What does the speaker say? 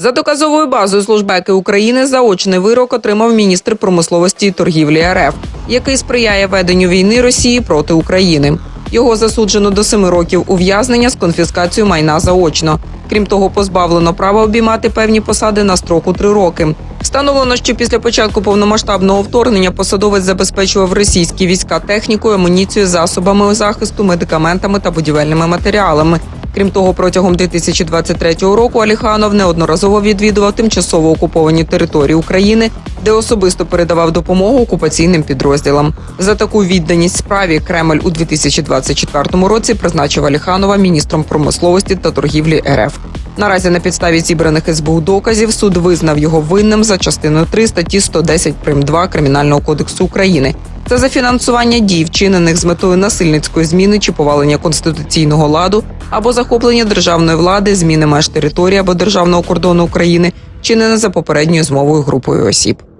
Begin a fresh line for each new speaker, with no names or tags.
За доказовою базою службеки України заочний вирок отримав міністр промисловості і торгівлі РФ, який сприяє веденню війни Росії проти України. Його засуджено до семи років ув'язнення з конфіскацією майна заочно. Крім того, позбавлено права обіймати певні посади на строк у три роки. Встановлено, що після початку повномасштабного вторгнення посадовець забезпечував російські війська технікою, амуніцією, засобами захисту, медикаментами та будівельними матеріалами. Крім того, протягом 2023 року Аліханов неодноразово відвідував тимчасово окуповані території України, де особисто передавав допомогу окупаційним підрозділам. За таку відданість справі Кремль у 2024 році призначив Аліханова міністром промисловості та торгівлі РФ. Наразі на підставі зібраних СБУ доказів суд визнав його винним за частиною 3 статті 110 прим. 2 Кримінального кодексу України. Це за фінансування дій, вчинених з метою насильницької зміни чи повалення конституційного ладу або захоплення державної влади, зміни меж території або державного кордону України, чинене за попередньою змовою групою осіб.